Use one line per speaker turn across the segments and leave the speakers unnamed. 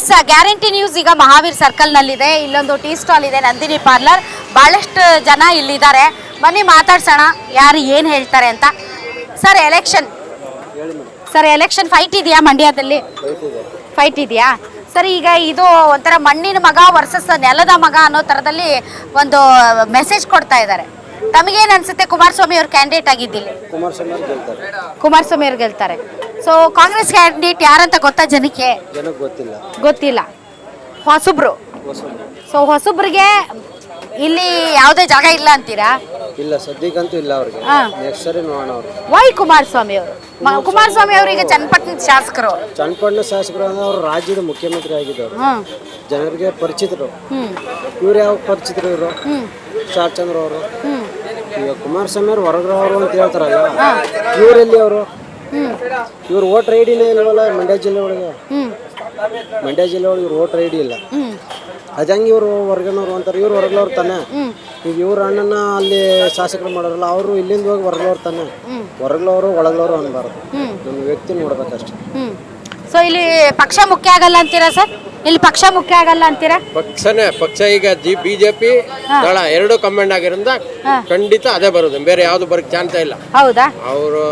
S guarantee news ಈಗ Mahavir circle ನಲ್ಲಿದೆ. ಇಲ್ಲೊಂದು ಟೀ ಸ್ಟಾಲ್ ಇದೆ ನಂದಿನಿ ಪಾರ್ಲರ್ ಬಹಳಷ್ಟು ಜನ ಇಲ್ಲಿದ್ದಾರೆ. ಬನ್ನಿ ಮಾತಾಡ್ಸೋಣ. ಯಾರು ಏನು ಹೇಳ್ತಾರೆ ಅಂತ. Sir election sir election fight ಇದೆಯಾ ಮಂಡ್ಯದಲ್ಲಿ? ಫೈಟ್ ಇದೆಯಾ? ಸರ್ ಈಗ ಇದು ಒಂಥರ ಮಣ್ಣಿನ ಮಗ ವರ್ಸಸ್ ನೆಲದ ಮಗ ಅನ್ನೋ ಥರದಲ್ಲಿ ಒಂದು ಮೆಸೇಜ್ ಕೊಡ್ತಾ ಇದ್ದಾರೆ. ತಮಗೇನು ಅನ್ಸುತ್ತೆ? ಕುಮಾರಸ್ವಾಮಿ ಅವ್ರು ಕ್ಯಾಂಡಿಡೇಟ್ ಆಗಿದ್ದಿಲ್ಲ.
ಕುಮಾರಸ್ವಾಮಿ ಅವರು ಗೆಲ್ತಾರೆ.
ಕುಮಾರಸ್ವಾಮಿ ಅವ್ರು ಗೆಲ್ತಾರೆ. ಸೊ ಕಾಂಗ್ರೆಸ್ ಕ್ಯಾಂಡಿಡೇಟ್ ಯಾರಂತ ಗೊತ್ತಾ ಜನಕ್ಕೆ?
ಜನಕ್ಕೆ ಗೊತ್ತಿಲ್ಲ.
ಗೊತ್ತಿಲ್ಲ. ಹೊಸಬ್ರು. ಸೊ ಹೊಸಬ್ರಿಗೆ ಇಲ್ಲಿ ಯಾವುದೇ ಜಾಗ ಇಲ್ಲ ಅಂತೀರಾ?
ಇಲ್ಲ ಸದ್ಯಕ್ಕಂತೂ ಇಲ್ಲ ಅವ್ರಿಗೆ.
ಹಾ.
ನೆಕ್ಸ್ಟ್ ಸರಿ ನೋಡೋಣ ಅವರು.
ವೈ ಕುಮಾರಸ್ವಾಮಿ ಅವರು? ಕುಮಾರಸ್ವಾಮಿ ಅವರು ಈಗ ಚನ್ನಪಟ್ಟಣದ ಶಾಸಕರು.
ಚನ್ನಪಟ್ಟಣ ಶಾಸಕರು ಅಂದ್ರೆ ಅವರು ರಾಜ್ಯದ ಮುಖ್ಯಮಂತ್ರಿ ಆಗಿದ್ದವರು.
ಹ್ಮ್
ಜನರಿಗೆ ಪರಿಚಿತರು.
ಹ್ಮ್.
ಇವ್ರು ಯಾವ ಪರಿಚಿತರು ಇವರು?
ಹ್ಮ್.
ಶಾರ್ ಚಂದ್ರ ಅವರು.
ಹ್ಮ್.
ಈಗ ಕುಮಾರಸ್ವಾಮಿ ಅವ್ರು ಹೊರಗ್ರವರು ಅಂತ ಹೇಳ್ತಾರಲ್ಲ ಇವರೆಲ್ಲಿ ಅವರು? ಇವ್ರು ವೋಟರ್ ಐ ಡಿನೇ ಇಲ್ವಲ್ಲ ಮಂಡ್ಯ ಜಿಲ್ಲೆ ಒಳಗೆ? ಮಂಡ್ಯ ಜಿಲ್ಲೆ ಒಳಗೆ ಇವ್ರು ವೋಟರ್ ಐ ಡಿ ಇಲ್ಲ. ಅದಂಗ ಇವರು ಹೊರಗನವ್ರು ಅಂತಾರೆ? ಇವ್ರು ಹೊರಗ್ಲವ್ರು ತಾನೆ. ಈಗ ಇವ್ರ ಅಣ್ಣನ ಅಲ್ಲಿ ಶಾಸಕರು ಮಾಡೋರಲ್ಲ ಅವರು ಇಲ್ಲಿಂದ ಹೋಗಿ ಹೊರಗ್ಲವ್ರು ತಾನೆ. ಹೊರಗ್ಲವರು ಒಳಗ್ಲವರು ಅನ್ಬಾರ್ದು. ನಮ್ಮ ವ್ಯಕ್ತಿ ನೋಡ್ಬೇಕಷ್ಟೇ.
ಸೊ ಇಲ್ಲಿ ಪಕ್ಷ ಮುಖ್ಯ ಆಗಲ್ಲ ಅಂತೀರಾ ಸರ್? ಇಲ್ಲಿ ಪಕ್ಷ ಮುಖ್ಯ ಆಗಲ್ಲ ಅಂತೀರಾ?
ಪಕ್ಷನೇ ಪಕ್ಷ ಈಗ ಜಿ ಬಿಜೆಪಿ ದಳ ಎರಡು ಕಮಾಂಡ್ ಆಗಿರೋದ್ರಿಂದ ಖಂಡಿತ ಅದೇ ಬರೋದು. ಬೇರೆ ಯಾವ್ದು ಬರಕ್ ಚಾನ್ಸ್ ಇಲ್ಲ.
ಹೌದಾ?
ಅವರು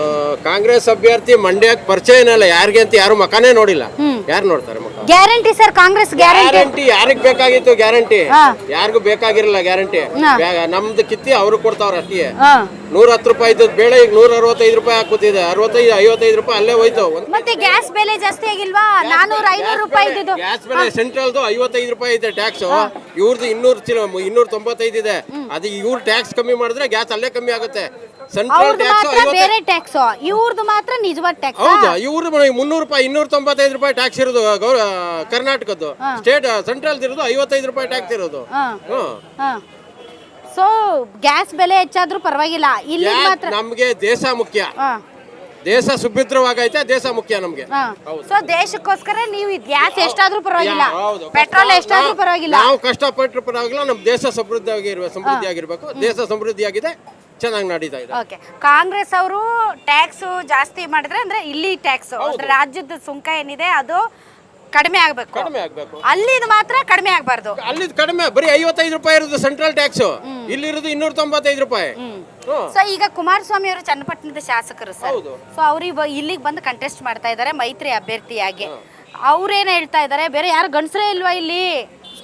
ಕಾಂಗ್ರೆಸ್ ಅಭ್ಯರ್ಥಿ ಮಂಡ್ಯಕ್ಕೆ ಪರಿಚಯ ಏನಲ್ಲ ಯಾರಿಗೆ ಅಂತ ಯಾರು ಮಕಾನೇ ನೋಡಿಲ್ಲ. ಯಾರು ನೋಡ್ತಾರೆ?
Guarantee sir Congress guarantee?
ಯಾರಿಗ ಯಾರಿಗ್ ಬೇಕಾಗಿತ್ತು ಗ್ಯಾರಂಟಿ?
ಹಾ.
ಯಾರಿಗೂ ಬೇಕಾಗಿರಲಿಲ್ಲ ಗ್ಯಾರಂಟಿ.
ಹಾ.
ನಮ್ದು ಕಿತ್ತಿ ಅವ್ರು ಕೊಡ್ತಾವ್ರ ಅಷ್ಟೇ
ಹಾ.
ನೂರ ಹತ್ತು ರೂಪಾಯಿ ಇದ್ದದ್ ಬೇಳೆ ಈಗ ನೂರ ಅರವತ್ತೈದು ರೂಪಾಯಿ ಹಾಕುತ್ತಿದೆ ಅರವತ್ತೈದು ಐವತ್ತೈದು ರೂಪಾಯಿ ಅಲ್ಲೇ ಹೋಯ್ತು. ಒಂದ್
ಮತ್ತೆ ಗ್ಯಾಸ್ ಬೆಲೆ ಜಾಸ್ತಿ ಆಗಿಲ್ವಾ? ನಾನೂರ ಐನೂರು ರೂಪಾಯಿ ಇದ್ದಿದ್ದು.
ಗ್ಯಾಸ್ ಬೆಲೆ ಸೆಂಟ್ರಲ್ದು ಐವತ್ತೈದು ರೂಪಾಯಿ ಇದೆ ಟ್ಯಾಕ್ಸ್. ಇವ್ರದ್ದು ಇನ್ನೂರು ಇನ್ನೂರ ತೊಂಬತ್ತೈದು ಇದೆ. ಅದು ಇವ್ರು ಟ್ಯಾಕ್ಸ್ ಕಮ್ಮಿ ಮಾಡಿದ್ರೆ ಗ್ಯಾಸ್ ಅಲ್ಲೇ ಕಮ್ಮಿ ಆಗುತ್ತೆ.
ಅವ್ರದ್ದು ಮಾತ್ರ ಬೇರೆ ಟ್ಯಾಕ್ಸ್ ಇವ್ರದ್ದು ಮಾತ್ರ ನಿಜವಾದ ಟ್ಯಾಕ್ಸ್
ಹೌದಾ ಇವ್ರು ಮುನ್ನೂರು ರೂಪಾಯಿ ಇನ್ನೂರ ತೊಂಬತ್ತೈದು ರೂಪಾಯಿ ಟ್ಯಾಕ್ಸ್ ಇರೋದು ಗೌರ ಕರ್ನಾಟಕದ್ದು. ಸ್ಟೇಟ್ ಸೆಂಟ್ರಲ್ ಇರೋದು ಐವತ್ತೈದು ರೂಪಾಯಿ ಟ್ಯಾಕ್ಸ್ ಇರೋದು. ಹ್ಮ್
ಸೊ ಗ್ಯಾಸ್ ಬೆಲೆ ಹೆಚ್ಚಾದ್ರೂ ಪರವಾಗಿಲ್ಲ. ಇಲ್ಲಿ ಮಾತ್ರ
ನಮ್ಗೆ ದೇಶ ಮುಖ್ಯ.
ಹಾ,
ದೇಶ ಸುಭದ್ರವಾಗೈತೆ ದೇಶ ಮುಖ್ಯ ನಮ್ಗೆ.
ಹಾ. ಸೊ ದೇಶಕ್ಕೋಸ್ಕರ ನೀವು ಗ್ಯಾಸ್ ಎಷ್ಟಾದ್ರೂ ಪರವಾಗಿಲ್ಲ.
ಹೌದು.
ಪೆಟ್ರೋಲ್ ಎಷ್ಟಾದ್ರೂ ಪರವಾಗಿಲ್ಲ.
ನಾವು ಕಷ್ಟಪಟ್ಟರು ಪರವಾಗಿಲ್ಲ ನಮ್ಮ ದೇಶ ಸಮೃದ್ಧವಾಗಿ ಸಮೃದ್ಧಿ ಆಗಿರ್ಬೇಕು ದೇಶ ಸಮೃದ್ಧಿಯಾಗಿದೆ. ಚೆನ್ನಾಗಿ ನಡೀತಾ ಇದೆ.
ಓಕೆ ಕಾಂಗ್ರೆಸ್ ಅವರು ಟ್ಯಾಕ್ಸ್ ಜಾಸ್ತಿ ಮಾಡಿದ್ರೆ ಅಂದ್ರೆ ಇಲ್ಲಿ ಟ್ಯಾಕ್ಸ್ ರಾಜ್ಯದ ಸುಂಕ ಏನಿದೆ ಅದು ಕಡಿಮೆ ಆಗ್ಬೇಕು.
ಕಡಿಮೆ ಆಗ್ಬೇಕು.
ಅಲ್ಲಿದು ಮಾತ್ರ ಕಡಿಮೆ ಆಗ್ಬಾರ್ದು.
ಅಲ್ಲಿ ಕಡಿಮೆ ಬರೀ ಐವತ್ತೈದು ರೂಪಾಯಿ ಇರೋದು ಸೆಂಟ್ರಲ್ ಟ್ಯಾಕ್ಸ್ ಇಲ್ಲಿರೋದು ಇನ್ನೂರ ತೊಂಬತ್ತೈದು ರೂಪಾಯಿ.
ಸೊ ಈಗ ಕುಮಾರಸ್ವಾಮಿ ಅವರು ಚನ್ನಪಟ್ಟಣದ ಶಾಸಕರು ಸರ್. ಸೊ ಅವ್ರು ಇಲ್ಲಿಗೆ ಬಂದು ಕಂಟೆಸ್ಟ್ ಮಾಡ್ತಾ ಇದ್ದಾರೆ ಮೈತ್ರಿ ಅಭ್ಯರ್ಥಿಯಾಗಿ. ಅವ್ರೇನ್ ಹೇಳ್ತಾ ಇದ್ದಾರೆ ಬೇರೆ ಯಾರು ಗಂಡಸರೇ ಇಲ್ವಾ ಇಲ್ಲಿ?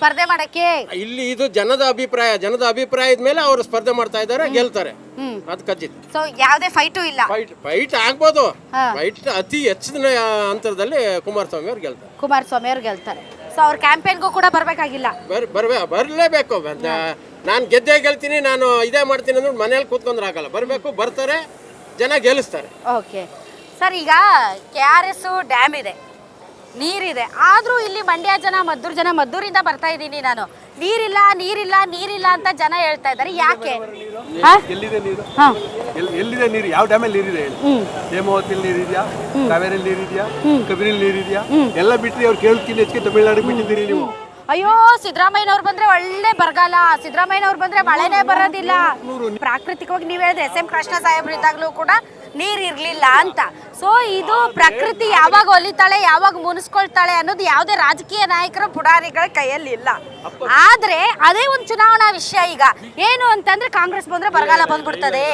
ಸ್ಪರ್ಧೆ ಮಾಡಕ್ಕೆ?
ಇಲ್ಲಿ ಇದು ಜನದ ಅಭಿಪ್ರಾಯ ಜನದ ಅಭಿಪ್ರಾಯದ ಮೇಲೆ ಅವರು ಸ್ಪರ್ಧೆ ಮಾಡ್ತಾ ಇದ್ದಾರೆ ಗೆಲ್ತಾರೆ. ಅದು ಖಚಿತ.
ಸೊ ಯಾವುದೇ ಫೈಟು ಇಲ್ಲ.
ಫೈಟ್ ಫೈಟ್ ಆಗ್ಬೋದು. ಫೈಟ್ ಅತಿ ಹೆಚ್ಚಿನ ಅಂತರದಲ್ಲಿ ಕುಮಾರಸ್ವಾಮಿ ಅವ್ರು ಗೆಲ್ತಾರೆ.
ಕುಮಾರಸ್ವಾಮಿ ಅವ್ರು ಗೆಲ್ತಾರೆ. ಸೊ ಅವ್ರ ಕ್ಯಾಂಪೇನ್ಗೂ ಕೂಡ ಬರ್ಬೇಕಾಗಿಲ್ಲ.
ಬರ್ ಬರ್ಬೇ ಬರಲೇಬೇಕು. ನಾನು ಗೆದ್ದೇ ಗೆಲ್ತೀನಿ ನಾನು ಇದೇ ಮಾಡ್ತೀನಿ ಅಂದ್ರೆ ಮನೇಲಿ ಕೂತ್ಕೊಂಡ್ರೆ ಆಗಲ್ಲ. ಬರಬೇಕು ಬರ್ತಾರೆ ಜನ ಗೆಲ್ಲಿಸ್ತಾರೆ.
ಓಕೆ ಸರ್ ಈಗ ಕೆ ಆರ್ ಎಸ್ ಡ್ಯಾಮ್ ಇದೆ. ನೀರಿದೆ. ಆದರೂ ಇಲ್ಲಿ ಮಂಡ್ಯ ಜನ ಮದ್ದೂರು ಜನ ಮದ್ದೂರಿಂದ ಬರ್ತಾ ಇದ್ದೀನಿ ನಾನು. ನೀರಿಲ್ಲ ನೀರಿಲ್ಲ ನೀರಿಲ್ಲ ಅಂತ ಜನ ಹೇಳ್ತಾ ಇದ್ದಾರೆ. ಯಾಕೆ?
ಎಲ್ಲಿದೆ ನೀರು. ಎಲ್- ಎಲ್ಲಿದೆ ನೀರು? ಯಾವ ಡ್ಯಾಮಲ್ಲಿ ನೀರಿದೆ ಹೇಳಿ? ಹೇಮಾವತಿಯಲ್ಲಿ ನೀರಿದೆಯಾ? ಕಾವೇರಿಯಲ್ಲಿ ನೀರಿದೆಯಾ? ಕಬಿರಿಯಲ್ಲಿ ನೀರಿದೆಯಾ? ಎಲ್ಲ ಬಿಟ್ರಿ ಅವ್ರು ಕೇಳ್ತೀನಿ ಹೆಚ್ಚಿಗೆ ತಮಿಳ್ನಾಡಿಗೆ ಬಿಟ್ಟಿದ್ದೀರಿ ನೀವು.
ಅಯ್ಯೋ ಸಿದ್ದರಾಮಯ್ಯನವ್ರು ಬಂದ್ರೆ ಒಳ್ಳೆ ಬರಗಾಲ. ಸಿದ್ದರಾಮಯ್ಯನವ್ರು ಬಂದ್ರೆ ಮಳೆನೇ ಬರೋದಿಲ್ಲ. ಪ್ರಾಕೃತಿಕವಾಗಿ ನೀವು ಹೇಳಿದ್ರೆ ಎಸ್ ಎಂ ಕೃಷ್ಣ ಸಾಹೇಬ್ರು ಇದ್ದಾಗ್ಲೂ ಕೂಡ ನೀರ್ ಇರ್ಲಿಲ್ಲ ಅಂತ. ಸೊ ಇದು ಪ್ರಕೃತಿ ಯಾವಾಗ ಒಲಿತಾಳೆ ಯಾವಾಗ ಮುನಿಸ್ಕೊಳ್ತಾಳೆ ಅನ್ನೋದು ಯಾವುದೇ ರಾಜಕೀಯ ನಾಯಕರ ಪುಡಾರಿಗಳ ಕೈಯಲ್ಲಿ ಇಲ್ಲ. ಆದ್ರೆ ಅದೇ ಒಂದು ಚುನಾವಣಾ ವಿಷಯ ಈಗ. ಏನು ಅಂತಂದ್ರೆ ಕಾಂಗ್ರೆಸ್ ಬಂದ್ರೆ ಬರಗಾಲ ಬಂದ್ಬಿಡ್ತದೆ.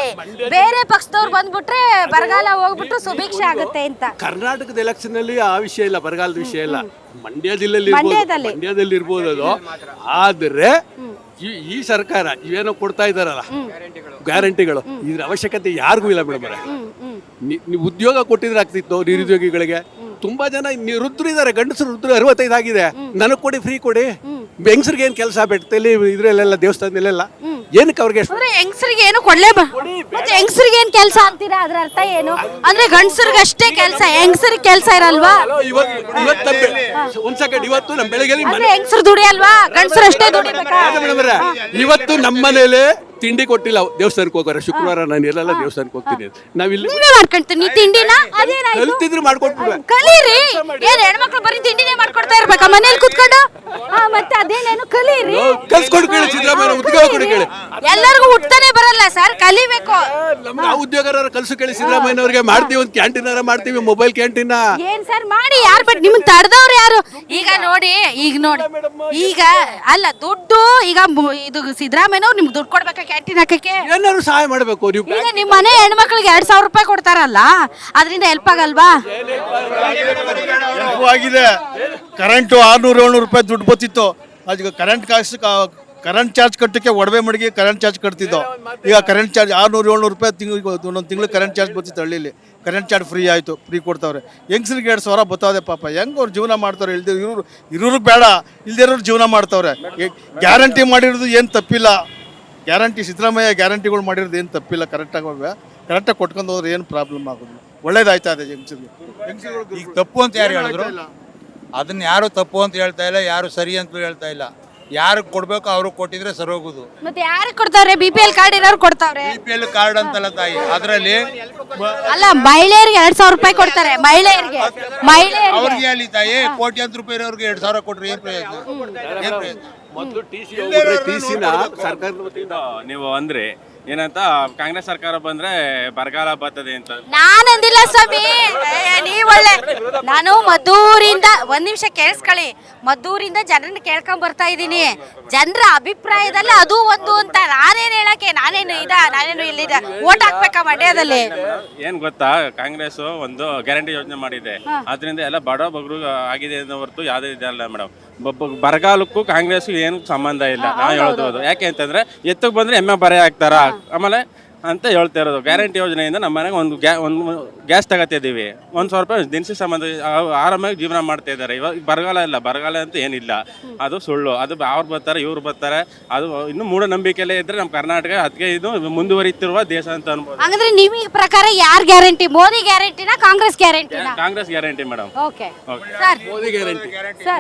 ಬೇರೆ ಪಕ್ಷದವ್ರು ಬಂದ್ಬಿಟ್ರೆ ಬರಗಾಲ ಹೋಗ್ಬಿಟ್ಟು ಸುಭಿಕ್ಷೆ ಆಗುತ್ತೆ ಅಂತ.
ಕರ್ನಾಟಕದ ಎಲೆಕ್ಷನ್ ಅಲ್ಲಿ ಆ ವಿಷಯ ಇಲ್ಲ ಬರಗಾಲದ ವಿಷಯ ಇಲ್ಲ. ಮಂಡ್ಯ ಜಿಲ್ಲೆಯಲ್ಲಿ.
ಮಂಡ್ಯದಲ್ಲಿ
ಇರ್ಬೋದು ಅದು. ಆದ್ರೆ ಈ- ಈ ಸರ್ಕಾರ ಇವೇನೋ ಕೊಡ್ತಾ ಇದಾರಲ್ಲ ಗ್ಯಾರಂಟಿಗಳು. ಇದ್ರ ಅವಶ್ಯಕತೆ ಯಾರಿಗೂ ಇಲ್ಲ ಮೇಡಮ್ ನೀವು ಉದ್ಯೋಗ ಕೊಟ್ಟಿದ್ರೆ ಆಗ್ತಿತ್ತು ನಿರುದ್ಯೋಗಿಗಳಿಗೆ. ತುಂಬಾ ಜನ ಇದಾರೆ ಗಂಡಸರು ವೃದ್ಧರು ಅರವತ್ತೈದು ಆಗಿದೆ. ನನಗೆ ಕೊಡಿ ಫ್ರೀ ಕೊಡಿ. ಹೆಂಗಸರಿಗೆ ಏನ್ ಕೆಲಸ ಬೆಟ್ಟದಲ್ಲಿ ಇದ್ರಲ್ಲೆಲ್ಲ ದೇವಸ್ಥಾನದಲ್ಲೆಲ್ಲ. ಏನಕ್ಕೆ ಅವ್ರಿಗೆ
ಅಂದ್ರೆ ಹೆಂಗಸರಿಗೆ ಏನು ಕೊಡ್ಲೇ ಬಾ ಮತ್ತೆ ಹೆಂಗಸರಿಗೆ ಏನ್ ಕೆಲಸ ಅಂತೀರಾ? ಅದ್ರ ಅರ್ಥ ಏನು? ಅಂದ್ರೆ ಗಂಡಸರಿಗೆ ಅಷ್ಟೇ ಕೆಲಸ ಹೆಂಗಸರಿಗೆ ಕೆಲಸ ಇರಲ್ವಾ?
ಇವತ್ತು ಇವತ್ತು ನಮ್ಮ ಬೆ- ಒಂದ್ ಸೆಕೆಂಡ್ ಇವತ್ತು ನಮ್ಮ ಬೆಳಗ್ಗೆ
ಅಂದ್ರೆ ಹೆಂಗಸರು ದುಡಿಯಲ್ವಾ? ಗಂಡಸರು ಅಷ್ಟೇ ದುಡಿಬೇಕಾ
ಇವತ್ತು ನಮ್ಮ ಮನೇಲಿ ತಿಂಡಿ ಕೊಟ್ಟಿಲ್ಲ. ದೇವಸ್ಥಾನಕ್ಕೆ ಹೋಗೋರೆ ಶುಕ್ರವಾರ ನಾನು ಎಲ್ಲೆಲ್ಲ ದೇವಸ್ಥಾನಕ್ಕೆ ಹೋಗ್ತೀನಿ ನಾವಿಲ್ಲಿ
ನೀವೇ ಮಾಡ್ಕೊಂತೀನಿ ತಿಂಡಿನ? ಅದೇನಾಯ್ತು?
ಕಲ್ತಿದ್ರೆ ಮಾಡ್ಕೊಟ್ಬಿಡುವೆ.
ಕಲೀರಿ. ಏನ್ ಹೆಣ್ಮಕ್ಳು ಬರೀ ತಿಂಡಿನೇ ಮಾಡ್ಕೊಡ್ತಾ ಇರ್ಬೇಕಾ? ಮನೇಲಿ ಕುತ್ಕೊಂಡು? ಆ, ಮತ್ತೆ ಅದೇನೇನು? ಕಲೀರಿ.
ಕಲ್ಸ್ಕೊಂಡು ಕೇಳಿ ಸಿದ್ದರಾಮಯ್ಯ ಉದ್ಯೋಗ ಕೊಡಿ ಕೇಳಿ.
ಎಲ್ಲರಿಗೂ ಹುಟ್ತಾನೆ ಬರಲ್ಲ ಸರ್. ಕಲಿಬೇಕು.
ನಮ್ಗೆ ಆ ಉದ್ಯೋಗರ ಕಲ್ಸು ಕೇಳಿ ಸಿದ್ದರಾಮಯ್ಯನವ್ರಿಗೆ. ಮಾಡ್ತೀವಿ ಒಂದು ಕ್ಯಾಂಟೀನ್ ಮಾಡ್ತೀವಿ ಮೊಬೈಲ್ ಕ್ಯಾಂಟೀನ್?
ಏನ್ ಸರ್ ಮಾಡಿ ಯಾರು ಬಿಟ್ಟು ನಿಮ್ಗೆ ತಡೆದವ್ರು ಯಾರು? ಈಗ ನೋಡಿ ಈಗ ನೋಡಿ. ಈಗ ಅಲ್ಲ ದುಡ್ಡು ಈಗ ಮು- ಇದು ಸಿದ್ದರಾಮಯ್ಯನವ್ರು ನಿಮ್ಗೆ ದುಡ್ಡು ಕೊಡ್ಬೇಕಾ ಕ್ಯಾಂಟೀನ್ ಹಾಕಕ್ಕೆ?
ಏನಾದ್ರು ಸಹಾಯ ಮಾಡಬೇಕು ನೀವು
ಈಗ ನಿಮ್ಮ ಮನೆ ಹೆಣ್ಮಕ್ಳಿಗೆ ಎರಡ್ ಸಾವಿರ ರೂಪಾಯಿ ಕೊಡ್ತಾರಲ್ಲ ಅದರಿಂದ ಹೆಲ್ಪ್ ಆಗಲ್ವಾ?
ಹೆಲ್ಪ್ ಆಗಿದೆ. ಕರೆಂಟು ಆರ್ನೂರು ಏಳ್ನೂರು ರೂಪಾಯಿ ದುಡ್ಡು ಬತ್ತಿತ್ತು ಅದಕ್ಕೆ ಕರೆಂಟ್ ಕಾಸು ಕರೆಂಟ್ ಚಾರ್ಜ್ ಕಟ್ಟಕ್ಕೆ ಒಡವೆ ಮಡಿಗೆ ಕರೆಂಟ್ ಚಾರ್ಜ್ ಕಟ್ತಿದ್ದೋ. ಈಗ ಕರೆಂಟ್ ಚಾರ್ಜ್ ಆರುನೂರು ಏಳ್ನೂರು ರೂಪಾಯಿ ತಿಂಗಳಿಗೆ ಒಂದೊಂದು ತಿಂಗಳು ಕರೆಂಟ್ ಚಾರ್ಜ್ ಬರ್ತಿತ್ತು ಹಳ್ಳಿಲಿ. ಕರೆಂಟ್ ಚಾರ್ಜ್ ಫ್ರೀ ಆಯಿತು ಫ್ರೀ ಕೊಡ್ತಾವ್ರೆ. ಹೆಂಗ್ಸ್ರಿಗೆ ಎರಡು ಸಾವಿರ ಬತ್ತಾವೆ ಪಾಪ. ಹೆಂಗೆ ಅವ್ರು ಜೀವನ ಮಾಡ್ತಾರೆ ಇಲ್ದೇ ಇವ್ರು ಇರೋರು ಬೇಡ. ಇಲ್ದಿರೋರು ಜೀವನ ಮಾಡ್ತಾವ್ರೆ. ಗ್ಯಾರಂಟಿ ಮಾಡಿರೋದು ಏನು ತಪ್ಪಿಲ್ಲ. ಗ್ಯಾರಂಟಿ ಸಿದ್ದರಾಮಯ್ಯ ಗ್ಯಾರಂಟಿಗಳು ಮಾಡಿರೋದು ಏನು ತಪ್ಪಿಲ್ಲ. ಕರೆಕ್ಟಾಗಿ ಕರೆಕ್ಟಾಗಿ ಕೊಟ್ಕೊಂಡು ಹೋದ್ರೆ ಏನು ಪ್ರಾಬ್ಲಮ್ ಆಗೋದು? ಒಳ್ಳೇದಾಯ್ತಾ ಇದೆ ಹೆಂಗ್ಸರಿಗೆ?
ಈಗ ತಪ್ಪು ಅಂತ ಯಾರು ಹೇಳಿದ್ರು? ಅದನ್ನ ಯಾರು ತಪ್ಪು ಅಂತ ಹೇಳ್ತಾ ಇಲ್ಲ ಯಾರು ಸರಿ ಅಂತ ಹೇಳ್ತಾ ಇಲ್ಲ. ಯಾರು ಕೊಡ್ಬೇಕು ಅವ್ರಿಗೆ ಕೊಟ್ಟಿದ್ರೆ ಸರಿ ಹೋಗುದು.
ಮತ್ತೆ ಯಾರಿಗೆ ಕೊಡ್ತಾವ್ರೆ? ಬಿ ಪಿ ಎಲ್ ಕಾರ್ಡ್ ಇರೋರು ಕೊಡ್ತಾರೆ
ಬಿ ಪಿ ಎಲ್ ಕಾರ್ಡ್ ಅಂತಲ್ಲ ತಾಯಿ ಅದರಲ್ಲಿ
ಅಲ್ಲ ಮಹಿಳೆಯರಿಗೆ ಎರಡ್ ಸಾವಿರ ರೂಪಾಯಿ ಕೊಡ್ತಾರೆ ಮಹಿಳೆಯರಿಗೆ. ಮಹಿಳೆಯರಿಗೆ.
ಅವ್ರಿಗೆ ಹೇಳಿ ತಾಯಿ ಕೋಟ್ಯಾಂತರ ರೂಪಾಯಿ ಇರೋರಿಗೆ ಎರಡು ಸಾವಿರ ಕೊಟ್ರಿ ಏನ್ ಪ್ರಯೋಜನ? ಏನ್ ಪ್ರಯೋಜನ?
ಮೊದಲು ಟಿ ಸಿ ಟಿ ಸಿನ ಸರ್ಕಾರದ ವತಿಯಿಂದ
ನೀವು ಅಂದ್ರೆ ಏನಂತ ಕಾಂಗ್ರೆಸ್ ಸರ್ಕಾರ ಬಂದ್ರೆ ಬರಗಾಲ ಬರ್ತದೆ ಅಂತ.
ನಾನಂದಿಲ್ಲ ಸ್ವಾಮಿ. ಒಳ್ಳೆ. ನಾನು ಮದ್ದೂರಿಂದ ಒಂದ್ ನಿಮಿಷ ಕೇಳಿಸ್ಕೊಳ್ಳಿ. ಮದ್ದೂರಿಂದ ಜನರನ್ನ ಕೇಳ್ಕೊಂಡ್ ಬರ್ತಾ ಇದ್ದೀನಿ. ಜನರ ಅಭಿಪ್ರಾಯದಲ್ಲಿ ಅದು ಒಂದು ಅಂತ. ನಾನೇನ್ ಹೇಳಕ್ಕೆ? ನಾನೇನು ಇದ? ನಾನೇನು ಇಲ್ಲಿದ? ಓಟ್ ಹಾಕ್ಬೇಕಾ ಮಂಡ್ಯದಲ್ಲಿ?
ಏನ್ ಗೊತ್ತಾ? ಕಾಂಗ್ರೆಸ್ ಒಂದು ಗ್ಯಾರಂಟಿ ಯೋಜನೆ ಮಾಡಿದೆ. ಅದರಿಂದ ಎಲ್ಲ ಬಡ ಬಗ್ರು ಆಗಿದೆ ಹೊರತು ಯಾವ್ದೇ ಇದಲ್ಲ ಮೇಡಮ್. ಬರಗಾಲಕ್ಕೂ ಕಾಂಗ್ರೆಸ್ ಏನು ಸಂಬಂಧ ಇಲ್ಲ. ನಾವು ಹೇಳೋದು ಯಾಕೆ ಅಂತಂದ್ರೆ ಎತ್ತಕ್ಕೆ ಬಂದ್ರೆ ಎಮ್ಮೆ ಬರೆ ಹಾಕ್ತಾರ? ಆಮೇಲೆ ಅಂತ ಹೇಳ್ತಾ ಇರೋದು. ಗ್ಯಾರಂಟಿ ಯೋಜನೆಯಿಂದ ನಮ್ಮ ಮನೆಗೆ ಒಂದು ಗ್ಯಾ ಒಂದು ಗ್ಯಾಸ್ ತಗೋತಿದ್ದೀವಿ ಒಂದು ಸಾವಿರ ರೂಪಾಯಿ ದಿನಸಿ ಸಂಬಂಧ ಆರಾಮಾಗಿ ಜೀವನ ಮಾಡ್ತಾ ಇದ್ದಾರೆ. ಇವಾಗ ಬರಗಾಲ ಇಲ್ಲ. ಬರಗಾಲ ಅಂತ ಏನಿಲ್ಲ. ಅದು ಸುಳ್ಳು. ಅದು ಅವ್ರು ಬರ್ತಾರೆ ಇವ್ರು ಬರ್ತಾರೆ. ಅದು ಇನ್ನು ಮೂಢನಂಬಿಕೆಯಲ್ಲೇ ಇದ್ರೆ ನಮ್ಮ ಕರ್ನಾಟಕ ಅದಕ್ಕೆ ಇದು ಮುಂದುವರಿತಿರುವ ದೇಶ ಅಂತ ಅನ್ಬೋದು.
ಹಂಗಂದ್ರೆ ನಿಮಗೆ ಪ್ರಕಾರ ಯಾರು ಗ್ಯಾರಂಟಿ? ಮೋದಿ ಗ್ಯಾರಂಟಿನ Congress ಗ್ಯಾರಂಟಿನ?
Congress guarantee madam.
Okay. Sir.
Modi guarantee.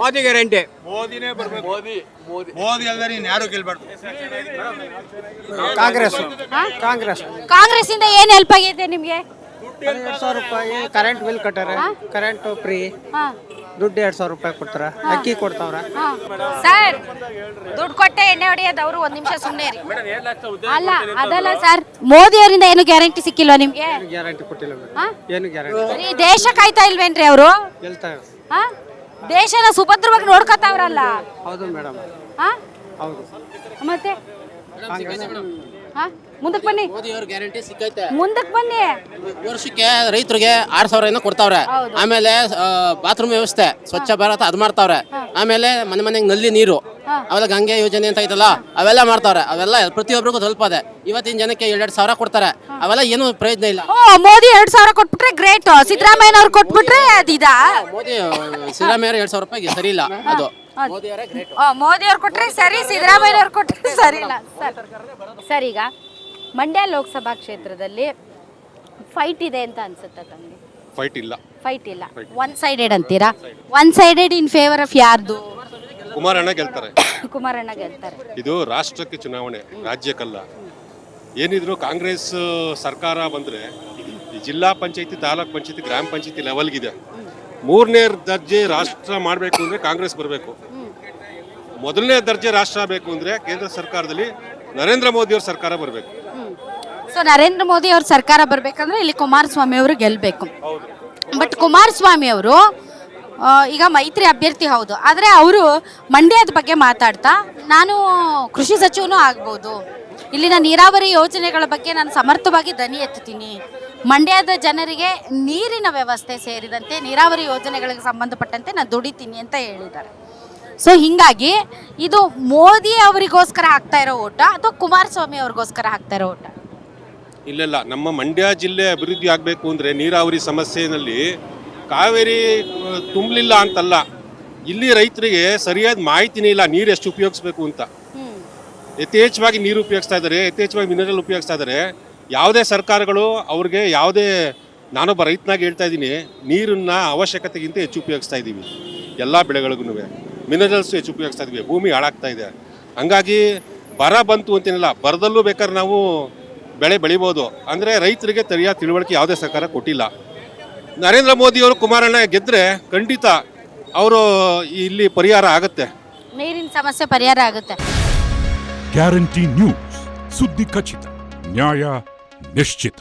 Modi guarantee.
ಮೋದಿನೇ ಬರ್ಬೇಕು. ಮೋದಿ. ಮೋದಿ ಅಲ್ಲದೆ ನೀನ್ ಯಾರು ಗೆಲ್ಬಾರ್ದು.
ಕಾಂಗ್ರೆಸ್. ಕಾಂಗ್ರೆಸ್
ಕಾಂಗ್ರೆಸ್. ಇಂದ ಏನ್ ಹೆಲ್ಪ್ ಆಗೈತೆ ನಿಮ್ಗೆ?
ಎರಡು ಸಾವಿರ ರೂಪಾಯಿ ಕರೆಂಟ್ ಬಿಲ್ ಕಟ್ಟಾರೆ. ಕರೆಂಟ್ ಫ್ರೀ
ಹಾ.
ದುಡ್ಡು ಎರಡು ಸಾವಿರ ರೂಪಾಯಿ ಕೊಡ್ತಾರ. ಅಕ್ಕಿ ಕೊಡ್ತಾವ್ರ.
ಸರ್ ದುಡ್ಡು ಕೊಟ್ಟೆ ಎಣ್ಣೆ ಹೊಡೆಯೋದು ಅವರು ಒಂದ್ ನಿಮಿಷ ಸುಮ್ಮನೆ ಅಲ್ಲ ಅದಲ್ಲ ಸರ್ ಮೋದಿ ಅವರಿಂದ ಏನು ಗ್ಯಾರಂಟಿ ಸಿಕ್ಕಿಲ್ವಾ ನಿಮ್ಗೆ?
ಗ್ಯಾರಂಟಿ ಕೊಟ್ಟಿಲ್ಲ? ಏನು ಗ್ಯಾರಂಟಿ
ಬರೀ ದೇಶ ಕಾಯ್ತಾ ಇಲ್ವೇನ್ರಿ ಅವರು?
ಗೆಲ್ತಾವೆ
ದೇಶನ ಸುಭದ್ರವಾಗಿ ನೋಡ್ಕೊತಾವ್ರಲ್ಲ.
ಹೌದು ಮೇಡಮ್.
ಹಾ? ಮತ್ತೆ? ಹಾ? ಮುಂದಕ್ಕೆ ಬನ್ನಿ.
ಗ್ಯಾರಂಟಿ ಸಿಕ್ಕೈತೆ.
ಮುಂದಕ್ಕೆ ಬನ್ನಿ.
ವರ್ಷಕ್ಕೆ ರೈತರಿಗೆ ಆರ್ ಸಾವಿರ ಏನೋ ಕೊಡ್ತಾವ್ರೆ ಆಮೇಲೆ ಬಾತ್ರೂಮ್ ವ್ಯವಸ್ಥೆ ಸ್ವಚ್ಛ ಭಾರತ ಅದ್ ಮಾಡ್ತಾವ್ರೆ. ಆಮೇಲೆ ಮನೆ ಮನೆಗೆ ನಲ್ಲಿ ನೀರು. ಅವೆಲ್ಲ ಗಂಗೆ ಯೋಜನೆ ಅಂತ ಐತಲ್ಲ ಅವೆಲ್ಲ ಮಾಡ್ತಾವ್ರೆ. ಅವೆಲ್ಲ ಪ್ರತಿಯೊಬ್ಬರಿಗೂ ತಲುಪದೆ ಇವತ್ತಿನ ಜನಕ್ಕೆ ಎರಡ್ ಸಾವಿರ ಕೊಡ್ತಾರೆ. ಅವೆಲ್ಲ ಏನು ಪ್ರಯೋಜನ ಇಲ್ಲ.
ಓ ಮೋದಿ ಎರಡ್ ಸಾವಿರ ಕೊಟ್ಬಿಟ್ರೆ ಗ್ರೇಟ್. ಸಿದ್ದರಾಮಯ್ಯನವ್ರು ಕೊಟ್ಬಿಟ್ರೆ ಅದಿದಾ
ಮೋದಿ ಸಿದ್ದರಾಮಯ್ಯ ಎರಡ್ ಸಾವಿರ ರೂಪಾಯಿಗೆ ಸರಿ ಇಲ್ಲ ಅದು.
ಮೋದಿ ಅವ್ರು ಕೊಟ್ರೆ ಸರಿ ಸಿದ್ದರಾಮಯ್ಯನವ್ರು ಕೊಟ್ರೆ ಸರಿ ಇಲ್ಲ. ಸರ್. ಸರ್ ಈಗ ಮಂಡ್ಯ ಲೋಕಸಭಾ ಕ್ಷೇತ್ರದಲ್ಲಿ ಫೈಟ್ ಇದೆ ಅಂತ ಅನ್ಸುತ್ತೆ ತಮಗೆ?
ಫೈಟ್ ಇಲ್ಲ.
ಫೈಟ್ ಇಲ್ಲ. ಒನ್ ಸೈಡೆಡ್ ಅಂತೀರಾ? One sided in favour of ಯಾರ್ದು?
ಕುಮಾರಣ್ಣ ಗೆಲ್ತಾರೆ.
ಕುಮಾರಣ್ಣ ಗೆಲ್ತಾರೆ.
ಇದು ರಾಷ್ಟ್ರಕ್ಕೆ ಚುನಾವಣೆ ರಾಜ್ಯಕ್ಕಲ್ಲ. ಏನಿದ್ರು ಕಾಂಗ್ರೆಸ್ ಸರ್ಕಾರ ಬಂದ್ರೆ ಈ ಜಿಲ್ಲಾ ಪಂಚಾಯತಿ ತಾಲೂಕ್ ಪಂಚಾಯತಿ ಗ್ರಾಮ ಪಂಚಾಯತಿ ಲೆವೆಲ್ಗಿದೆ ಮೂರನೇ ದರ್ಜೆ ರಾಷ್ಟ್ರ ಮಾಡಬೇಕು ಅಂದ್ರೆ ಕಾಂಗ್ರೆಸ್ ಬರಬೇಕು. ಮೊದಲನೇ ದರ್ಜೆ ರಾಷ್ಟ್ರ ಬೇಕು ಅಂದ್ರೆ ಕೇಂದ್ರ ಸರ್ಕಾರದಲ್ಲಿ ನರೇಂದ್ರ ಮೋದಿ ಅವ್ರ ಸರ್ಕಾರ ಬರಬೇಕು.
ಸೊ ನರೇಂದ್ರ ಮೋದಿ ಅವ್ರ ಸರ್ಕಾರ ಬರಬೇಕಂದ್ರೆ ಇಲ್ಲಿ ಕುಮಾರಸ್ವಾಮಿ ಅವರು ಗೆಲ್ಲಬೇಕು ಬಟ್ ಕುಮಾರಸ್ವಾಮಿ ಅವರು ಈಗ ಮೈತ್ರಿ ಅಭ್ಯರ್ಥಿ ಹೌದು. ಆದರೆ ಅವರು ಮಂಡ್ಯದ ಬಗ್ಗೆ ಮಾತಾಡ್ತಾ ನಾನು ಕೃಷಿ ಸಚಿವನೂ ಆಗ್ಬೋದು. ಇಲ್ಲಿನ ನೀರಾವರಿ ಯೋಜನೆಗಳ ಬಗ್ಗೆ ನಾನು ಸಮರ್ಥವಾಗಿ ದನಿ ಎತ್ತುತ್ತೀನಿ. ಮಂಡ್ಯದ ಜನರಿಗೆ ನೀರಿನ ವ್ಯವಸ್ಥೆ ಸೇರಿದಂತೆ ನೀರಾವರಿ ಯೋಜನೆಗಳಿಗೆ ಸಂಬಂಧಪಟ್ಟಂತೆ ನಾನು ದುಡಿತೀನಿ ಅಂತ ಹೇಳಿದ್ದಾರೆ. ಸೊ ಹಿಂಗಾಗಿ ಇದು ಮೋದಿ ಅವರಿಗೋಸ್ಕರ ಆಗ್ತಾ ಇರೋ ಓಟ ಅಥವಾ ಕುಮಾರಸ್ವಾಮಿ ಅವ್ರಿಗೋಸ್ಕರ ಆಗ್ತಾ ಇರೋ ಓಟ?
ಇಲ್ಲೆಲ್ಲ ನಮ್ಮ ಮಂಡ್ಯ ಜಿಲ್ಲೆ ಅಭಿವೃದ್ಧಿ ಆಗಬೇಕು ಅಂದರೆ ನೀರಾವರಿ ಸಮಸ್ಯೆಯಲ್ಲಿ ಕಾವೇರಿ ತುಂಬಲಿಲ್ಲ ಅಂತಲ್ಲ. ಇಲ್ಲಿ ರೈತರಿಗೆ ಸರಿಯಾದ ಮಾಹಿತಿನೇ ಇಲ್ಲ ನೀರು ಎಷ್ಟು ಉಪಯೋಗಿಸ್ಬೇಕು ಅಂತ. ಯಥೇಚ್ಛವಾಗಿ ನೀರು ಉಪಯೋಗಿಸ್ತಾ ಇದ್ದಾರೆ ಯಥೇಚ್ಛವಾಗಿ ಮಿನರಲ್ ಉಪಯೋಗಿಸ್ತಾ ಇದ್ದಾರೆ. ಯಾವುದೇ ಸರ್ಕಾರಗಳು ಅವ್ರಿಗೆ ಯಾವುದೇ ನಾನೊಬ್ಬ ರೈತನಾಗಿ ಹೇಳ್ತಾ ಇದ್ದೀನಿ ನೀರನ್ನು ಅವಶ್ಯಕತೆಗಿಂತ ಹೆಚ್ಚು ಉಪಯೋಗಿಸ್ತಾ ಇದ್ದೀವಿ. ಎಲ್ಲ ಬೆಳೆಗಳಿಗೂ ಮಿನರಲ್ಸ್ ಹೆಚ್ಚು ಉಪಯೋಗಿಸ್ತಾ ಇದ್ವಿ ಭೂಮಿ ಹಾಳಾಗ್ತಾ ಇದೆ. ಹಂಗಾಗಿ ಬರ ಬಂತು ಅಂತೇನಿಲ್ಲ ಬರದಲ್ಲೂ ಬೇಕಾದ್ರೆ ನಾವು ಬೆಳೆ ಬೆಳಿಬೋದು. ಅಂದರೆ ರೈತರಿಗೆ ಸರಿಯಾದ ತಿಳುವಳಿಕೆ ಯಾವುದೇ ಸರ್ಕಾರ ಕೊಟ್ಟಿಲ್ಲ. ನರೇಂದ್ರ ಮೋದಿಯವರು ಕುಮಾರಣ್ಣ ಗೆದ್ದರೆ ಖಂಡಿತ ಅವರು ಇಲ್ಲಿ ಪರಿಹಾರ ಆಗುತ್ತೆ.
ನೀರಿನ ಸಮಸ್ಯೆ ಪರಿಹಾರ ಆಗುತ್ತೆ.
ಗ್ಯಾರಂಟಿ ನ್ಯೂಸ್ ಸುದ್ದಿ ಖಚಿತ ನ್ಯಾಯ ನಿಶ್ಚಿತ.